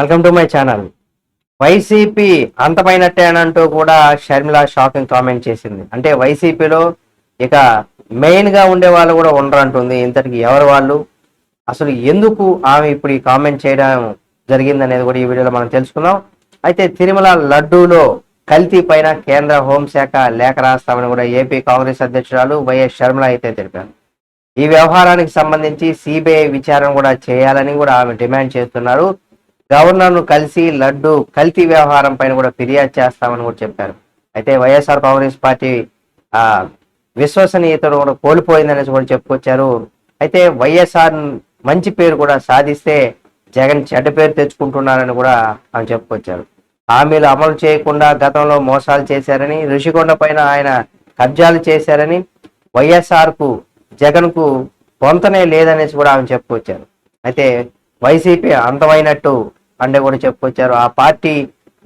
Welcome to my channel YCP అంతమైనట్టే అని అంటూ కూడా షర్మిల షాకింగ్ కామెంట్ చేసింది. అంటే వైసీపీలో ఇక మెయిన్గా ఉండే వాళ్ళు కూడా ఉండరంటుంది ఇంతటికి ఎవరు వాళ్ళు? అసలు ఎందుకు ఆమె ఇప్పుడు ఈ కామెంట్ చేయడం జరిగింది అనేది కూడా ఈ వీడియోలో మనం తెలుసుకుందాం. అయితే తిరుమల లడ్డూలో కల్తీ పైన కేంద్ర హోంశాఖ లేఖ రాస్తామని కూడా ఏపీ కాంగ్రెస్ అధ్యక్షురాలు వైఎస్ షర్మిల అయితే తెలిపారు. ఈ వ్యవహారానికి సంబంధించి సిబిఐ విచారణ కూడా చేయాలని కూడా ఆమె డిమాండ్ చేస్తున్నారు. గవర్నర్ను కలిసి లడ్డు కల్తీ వ్యవహారం పైన కూడా ఫిర్యాదు చేస్తామని కూడా చెప్పారు. అయితే వైఎస్ఆర్ కాంగ్రెస్ పార్టీ ఆ విశ్వసనీయతను కూడా కోల్పోయిందనేసి కూడా చెప్పుకొచ్చారు. అయితే వైఎస్ఆర్ మంచి పేరు కూడా సాధిస్తే జగన్ చెడ్డ పేరు తెచ్చుకుంటున్నారని కూడా ఆమె చెప్పుకొచ్చారు. హామీలు అమలు చేయకుండా గతంలో మోసాలు చేశారని ఋషికొండ పైన ఆయన కబ్జాలు చేశారని వైఎస్ఆర్కు జగన్కు పొంతనే లేదనేసి కూడా ఆమె చెప్పుకొచ్చారు. అయితే వైసీపీ అంతమైనట్టు అంటే కూడా చెప్పుకొచ్చారు. ఆ పార్టీ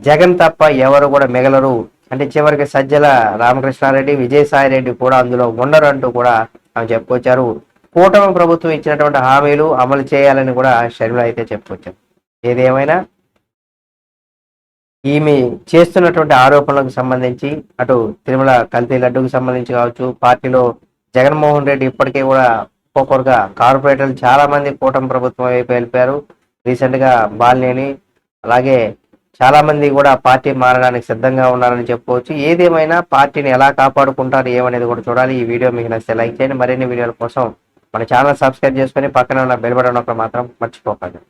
జగన్ తప్ప ఎవరు కూడా మిగలరు. అంటే చివరికి సజ్జల రామకృష్ణారెడ్డి విజయసాయి రెడ్డి కూడా అందులో ఉండరు అంటూ కూడా ఆమె చెప్పుకొచ్చారు. కూటమి ప్రభుత్వం ఇచ్చినటువంటి హామీలు అమలు చేయాలని కూడా షర్మిల అయితే చెప్పుకొచ్చారు. ఏదేమైనా ఈమె చేస్తున్నటువంటి ఆరోపణలకు సంబంధించి అటు తిరుమల కల్తీ లడ్డుకు సంబంధించి కావచ్చు పార్టీలో జగన్మోహన్ రెడ్డి ఇప్పటికే కూడా ఒక్కొక్కరుగా కార్పొరేటర్లు చాలా మంది కూటమి ప్రభుత్వం వైపు వెళ్ళిపోయారు. రీసెంట్గా బాలినేని అలాగే చాలా మంది కూడా పార్టీ మారడానికి సిద్ధంగా ఉన్నారని చెప్పుకోవచ్చు ఏదేమైనా పార్టీని ఎలా కాపాడుకుంటారు ఏమనేది కూడా చూడాలి. ఈ వీడియో మీకు నచ్చితే లైక్ చేయండి. మరిన్ని వీడియోల కోసం మన ఛానల్ సబ్స్క్రైబ్ చేసుకొని పక్కన ఉన్న బెల్ బటన్ ఒకటి మాత్రం మర్చిపోకండి.